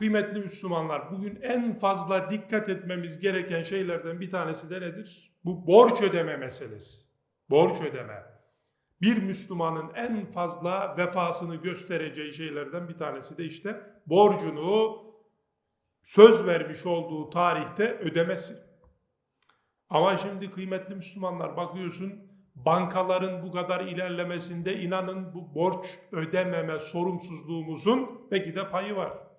Kıymetli Müslümanlar bugün en fazla dikkat etmemiz gereken şeylerden bir tanesi de nedir? Bu borç ödeme meselesi. Borç ödeme. Bir Müslümanın en fazla vefasını göstereceği şeylerden bir tanesi de işte borcunu söz vermiş olduğu tarihte ödemesi. Ama şimdi kıymetli Müslümanlar bakıyorsun bankaların bu kadar ilerlemesinde inanın bu borç ödememe sorumsuzluğumuzun belki de payı var.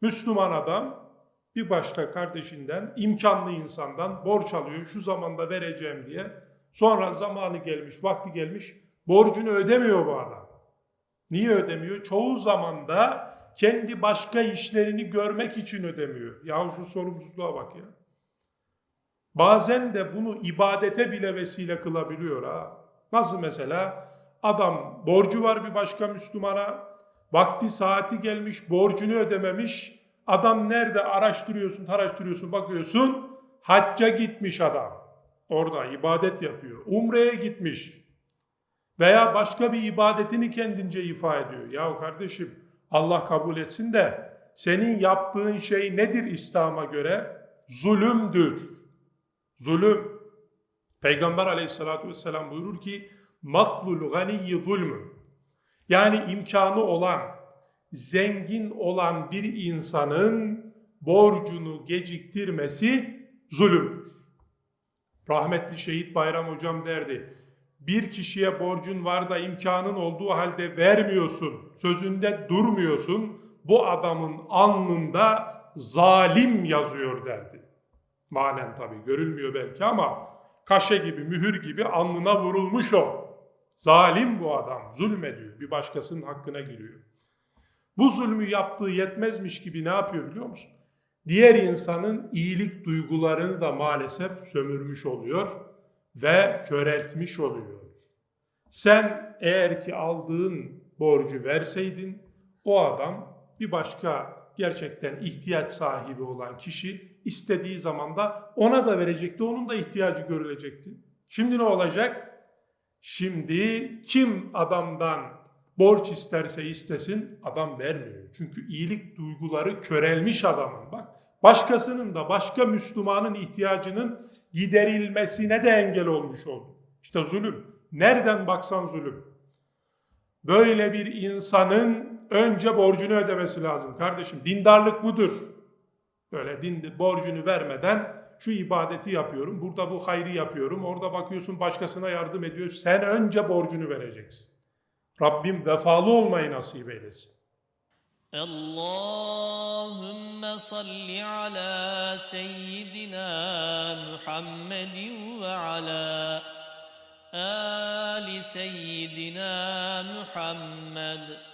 Müslüman adam bir başka kardeşinden, imkanlı insandan borç alıyor şu zamanda vereceğim diye. Sonra zamanı gelmiş, vakti gelmiş borcunu ödemiyor bu adam. Niye ödemiyor? Çoğu zamanda kendi başka işlerini görmek için ödemiyor. Ya şu sorumsuzluğa bak ya. Bazen de bunu ibadete bile vesile kılabiliyor ha. Nasıl mesela? Adam borcu var bir başka Müslümana. Vakti saati gelmiş, borcunu ödememiş. Adam nerede araştırıyorsun, araştırıyorsun, bakıyorsun. Hacca gitmiş adam. Orada ibadet yapıyor. Umre'ye gitmiş. Veya başka bir ibadetini kendince ifa ediyor. Ya kardeşim Allah kabul etsin de senin yaptığın şey nedir İslam'a göre? Zulümdür. Zulüm. Peygamber aleyhissalatü vesselam buyurur ki matlul ganiyyi zulmü. Yani imkanı olan, zengin olan bir insanın borcunu geciktirmesi zulümdür. Rahmetli Şehit Bayram Hocam derdi. Bir kişiye borcun var da imkanın olduğu halde vermiyorsun, sözünde durmuyorsun. Bu adamın alnında zalim yazıyor derdi. Manen tabii görülmüyor belki ama kaşe gibi, mühür gibi alnına vurulmuş o. Zalim bu adam, zulmediyor. Bir başkasının hakkına giriyor. Bu zulmü yaptığı yetmezmiş gibi ne yapıyor biliyor musun? Diğer insanın iyilik duygularını da maalesef sömürmüş oluyor ve köreltmiş oluyor. Sen eğer ki aldığın borcu verseydin o adam bir başka gerçekten ihtiyaç sahibi olan kişi istediği zaman da ona da verecekti. Onun da ihtiyacı görülecekti. Şimdi ne olacak? Şimdi kim adamdan borç isterse istesin adam vermiyor. Çünkü iyilik duyguları körelmiş adamın bak. Başkasının da başka Müslümanın ihtiyacının giderilmesine de engel olmuş oldu. İşte zulüm. Nereden baksan zulüm. Böyle bir insanın önce borcunu ödemesi lazım kardeşim. Dindarlık budur. Böyle din, borcunu vermeden şu ibadeti yapıyorum, burada bu hayrı yapıyorum, orada bakıyorsun başkasına yardım ediyor. Sen önce borcunu vereceksin. Rabbim vefalı olmayı nasip eylesin. Allahümme salli ala seyyidina Muhammedin ve ala ali seyyidina Muhammed.